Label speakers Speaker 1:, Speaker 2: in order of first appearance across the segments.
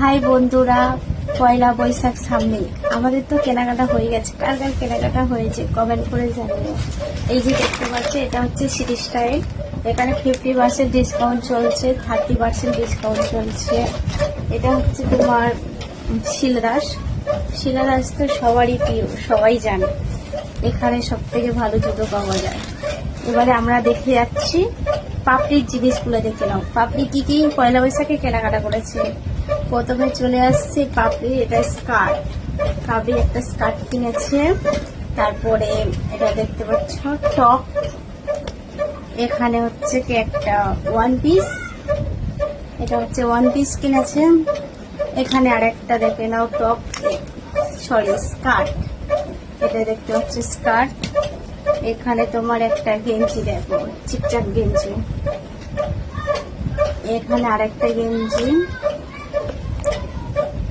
Speaker 1: High বন্ধুরা, পয়লা বৈশাখ সামনে। আমাদের তো কেনাকাটা হয়ে গেছে। কার কার কেনাকাটা হয়েছে কমেন্ট করে জানিও। এই যে দেখতে পাচ্ছি, এটা হচ্ছে সিটি স্টাইল এখানে ফিফটি পার্সেন্ট ডিসকাউন্ট চলছে থার্টি পার্সেন্ট ডিসকাউন্ট চলছে। এটা হচ্ছে তোমার শিলদাস শিলাদাস তো সবারই প্রিয়, সবাই জানে। এখানে সব থেকে ভালো জুতো পাওয়া যায়। এবারে আমরা দেখে যাচ্ছি পাপড়ির জিনিসগুলো দেখে নাও। পাপড়ি কি কি পয়লা বৈশাখে কেনাকাটা করেছে? প্রথমে চলে আসছে পাপড়ি এটা স্কার্ট। পাপড়ি একটা স্কার্ট কিনেছে। তারপরে এটা দেখতে পাচ্ছ, টপ। এখানে হচ্ছে কি একটা ওয়ান পিস এটা হচ্ছে ওয়ান পিস কিনেছে। এখানে আর একটা দেখে নাও, টপ। Sorry skirt. এটা দেখতে হচ্ছে স্কার্ট। এখানে তোমার একটা গেঞ্জি দেখো, চিকচাক গেঞ্জি। এখানে আরেকটা গেঞ্জি।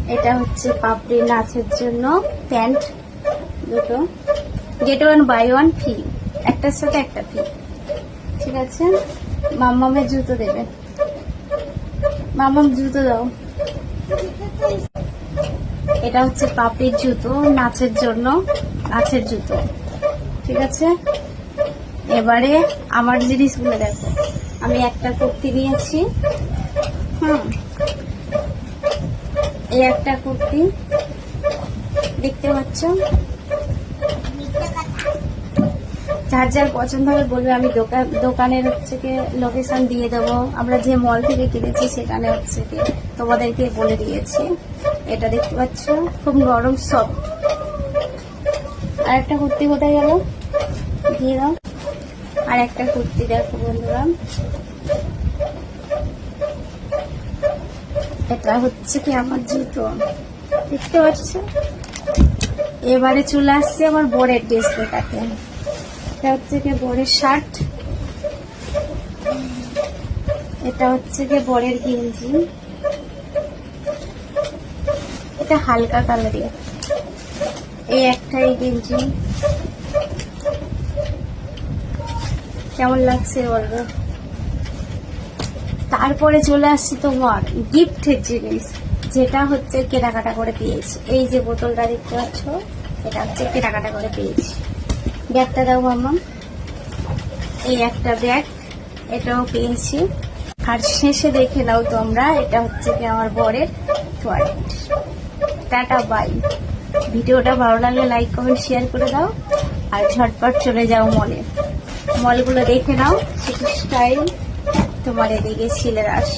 Speaker 1: এটা হচ্ছে পাপড়ি নাচের জন্য প্যান্ট দুটো। Get one by one free একটার সাথে একটা ফ্রি ঠিক আছে? মাম্মামের জুতো দেবে। মাম্মাম, জুতো দাও। এটা হচ্ছে পাপড়ির জুতো, নাচের জন্য নাচের জুতো। ঠিক আছে? এবারে আমার জিনিসগুলো দেখো। আমি একটা কুর্তি নিয়েছি। হুম। এই একটা কুর্তি। দেখতে পাচ্ছ? যার যার পছন্দ হবে বলবে, আমি দোকান দোকানের হচ্ছে কি লোকেশন দিয়ে দেবো। আমরা যে মল থেকে কিনেছি, সেখানে হচ্ছে কি তোমাদেরকে বলে দিয়েছি। এটা দেখতে পাচ্ছ? খুব নরম সব আর একটা কুর্তি কোথায় গেল? দিয়ে দাও। আর একটা কুর্তি দেখো বন্ধুরা। এটা হচ্ছে কি আমার জুতো? দেখতে পাচ্ছ এবারে চলে আসছে আমার বরের ড্রেস দেখাতে। এটা হচ্ছে কি বরের শার্ট। এটা হচ্ছে কি বরের গেঞ্জি। এটা হালকা কালারের। এই একটাই গেঞ্জি। কেমন লাগছে বলব তারপরে চলে আসছে তোমার গিফটের জিনিস, যেটা হচ্ছে কেনাকাটা করে পেয়েছি। এই যে বোতলটা দেখতে পাচ্ছ, এটা হচ্ছে কেনাকাটা করে পেয়েছি। ব্যাগটা দাও মাম্মা এই একটা ব্যাগ, এটাও পেয়েছি। আর শেষে দেখে নাও তোমরা, এটা হচ্ছে কি আমার বরের টয়লেট টাটা, বাই। ভিডিওটা ভালো লাগলে লাইক কমেন্ট শেয়ার করে দাও। আর ঝটপট চলে যাও মলে মলগুলো দেখে নাও, সিটি স্টাইল তোমার এদিকে ছিলে আস।